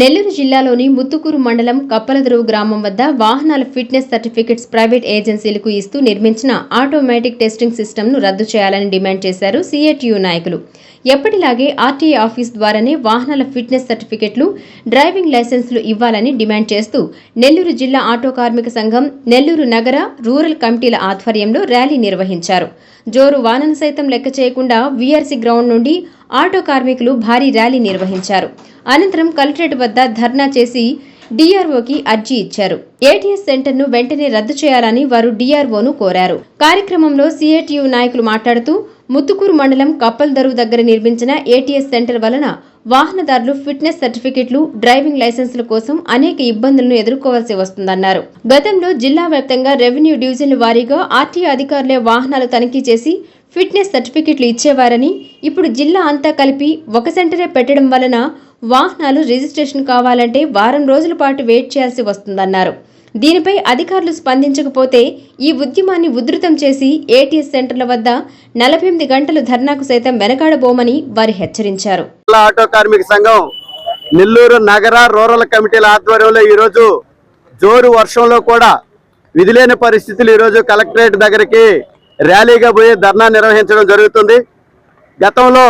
నెల్లూరు జిల్లాలోని ముత్తుకూరు మండలం కప్పలదరువు గ్రామం వద్ద వాహనాల ఫిట్నెస్ సర్టిఫికెట్స్ ప్రైవేట్ ఏజెన్సీలకు ఇస్తూ నిర్మించిన ఆటోమేటిక్ టెస్టింగ్ సిస్టమ్ను రద్దు చేయాలని డిమాండ్ చేశారు సిఐటియు నాయకులు. ఎప్పటిలాగే ఆర్టీఏ ఆఫీస్ ద్వారానే వాహనాల ఫిట్నెస్ సర్టిఫికెట్లు డ్రైవింగ్ లైసెన్సులు ఇవ్వాలని డిమాండ్ చేస్తూ నెల్లూరు జిల్లా ఆటో కార్మిక సంఘం నెల్లూరు నగర రూరల్ కమిటీల ఆధ్వర్యంలో ర్యాలీ నిర్వహించారు. జోరు వానను సైతం లెక్క చేయకుండా వీఆర్సీ గ్రౌండ్ నుండి ఆటో కార్మికులు భారీ ర్యాలీ నిర్వహించారు. అనంతరం కలెక్టరేట్ వద్ద ధర్నా చేసి డిఆర్ఓకి అర్జీ ఇచ్చారు. ఏటీఎస్ సెంటర్ను వెంటనే రద్దు చేయాలని వారు డిఆర్ఓను కోరారు. కార్యక్రమంలో సిఐటియు నాయకులు మాట్లాడుతూ ముత్తుకూరు మండలం కప్పల్ దరువు దగ్గర నిర్మించిన ఏటీఎస్ సెంటర్ వలన వాహనదారులు ఫిట్నెస్ సర్టిఫికెట్లు డ్రైవింగ్ లైసెన్సుల కోసం అనేక ఇబ్బందులను ఎదుర్కోవాల్సి వస్తుందన్నారు. గతంలో జిల్లా వ్యాప్తంగా రెవెన్యూ డివిజన్ల వారీగా ఆర్టీఏ అధికారులే వాహనాలు తనిఖీ చేసి ఫిట్నెస్ సర్టిఫికెట్లు ఇచ్చేవారని ఇప్పుడు జిల్లా అంతా కలిపి ఒక సెంటరే పెట్టడం వలన వాహనాలు రిజిస్ట్రేషన్ కావాలంటే వారం రోజుల పాటు వెయిట్ చేయాల్సి వస్తుందన్నారు. దీనిపై అధికారులు స్పందించకపోతే ఈ ఉద్యమాన్ని ఉధృతం చేసి ఏటీఎస్ సెంటర్ల వద్ద నలభై ఎనిమిది గంటలు ధర్నాకు సైతం వెనకాడబోమని వారు హెచ్చరించారు. ఆటో కార్మిక సంఘం నెల్లూరు నగర రూరల్ కమిటీల ఆధ్వర్యంలో ఈరోజు జోరు వర్షంలో కూడా విధిలేని పరిస్థితులు ఈరోజు కలెక్టరేట్ దగ్గరికి ర్యాలీగా పోయి ధర్నా నిర్వహించడం జరుగుతుంది. గతంలో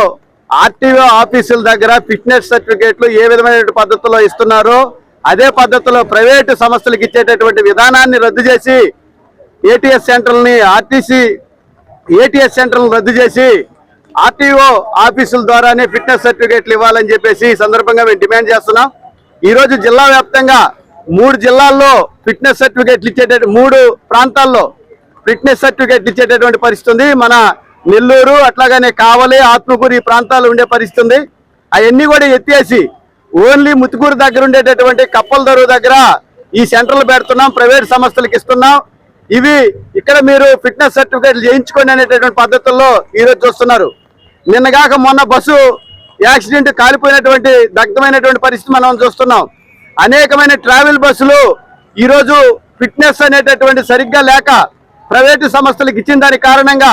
ఆర్టీఓ ఆఫీసుల దగ్గర ఫిట్నెస్ సర్టిఫికేట్లు ఏ విధమైన పద్ధతిలో ఇస్తున్నారో అదే పద్ధతిలో ప్రైవేటు సంస్థలకు ఇచ్చేటటువంటి విధానాన్ని రద్దు చేసి ఏటీఎస్ సెంటర్ని ఆర్టీసీ ఏటీఎస్ సెంటర్లను రద్దు చేసి ఆర్టీఓ ఆఫీసుల ద్వారానే ఫిట్నెస్ సర్టిఫికేట్లు ఇవ్వాలని చెప్పేసి ఈ సందర్భంగా మేము డిమాండ్ చేస్తున్నాం. ఈరోజు జిల్లా వ్యాప్తంగా మూడు జిల్లాల్లో ఫిట్నెస్ సర్టిఫికేట్లు ఇచ్చేట మూడు ప్రాంతాల్లో ఫిట్నెస్ సర్టిఫికేట్లు ఇచ్చేటటువంటి పరిస్థితి ఉంది. మన నెల్లూరు అట్లాగనే కావలి ఆత్మకూరు ఈ ప్రాంతాలు ఉండే పరిస్థితి ఉంది. అవన్నీ కూడా ఎత్తేసి ఓన్లీ ముత్తుకూరు దగ్గర ఉండేటటువంటి కప్పల దరువు దగ్గర ఈ సెంటర్లు పెడుతున్నాం ప్రైవేట్ సంస్థలకు ఇస్తున్నాం. ఇవి ఇక్కడ మీరు ఫిట్నెస్ సర్టిఫికేట్లు చేయించుకోండి అనేటటువంటి పద్ధతుల్లో ఈరోజు చూస్తున్నారు. నిన్నగాక మొన్న బస్సు యాక్సిడెంట్ కాలిపోయినటువంటి దగ్ధమైనటువంటి పరిస్థితి మనం చూస్తున్నాం. అనేకమైన ట్రావెల్ బస్సులు ఈరోజు ఫిట్నెస్ అనేటటువంటి సరిగ్గా లేక ప్రైవేటు సంస్థలకు ఇచ్చిన దాని కారణంగా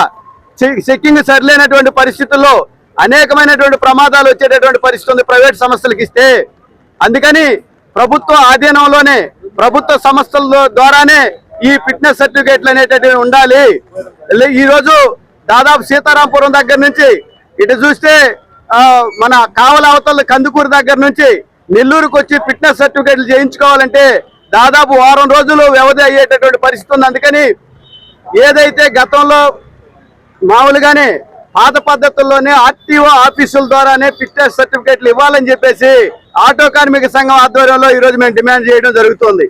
చె- చెక్కింగ్ సరిలేనటువంటి పరిస్థితుల్లో అనేకమైనటువంటి ప్రమాదాలు వచ్చేటటువంటి పరిస్థితి ఉంది ప్రైవేట్ సంస్థలకు ఇస్తే. అందుకని ప్రభుత్వ ఆధీనంలోనే ప్రభుత్వ సంస్థల ద్వారానే ఈ ఫిట్నెస్ సర్టిఫికేట్లు అనేటటువంటివి ఉండాలి. ఈరోజు దాదాపు సీతారాంపురం దగ్గర నుంచి ఇటు చూస్తే మన కావల అవతల కందుకూరు దగ్గర నుంచి నెల్లూరుకు వచ్చి ఫిట్నెస్ సర్టిఫికేట్లు చేయించుకోవాలంటే దాదాపు వారం రోజులు వ్యవధి అయ్యేటటువంటి పరిస్థితి ఉంది. అందుకని ఏదైతే గతంలో మామూలుగానే పాత పద్ధతుల్లోనే ఆర్టీఓ ఆఫీసుల ద్వారానే ఫిట్నెస్ సర్టిఫికేట్లు ఇవ్వాలని చెప్పేసి ఆటో కార్మిక సంఘం ఆధ్వర్యంలో ఈ రోజు మేము డిమాండ్ చేయడం జరుగుతుంది.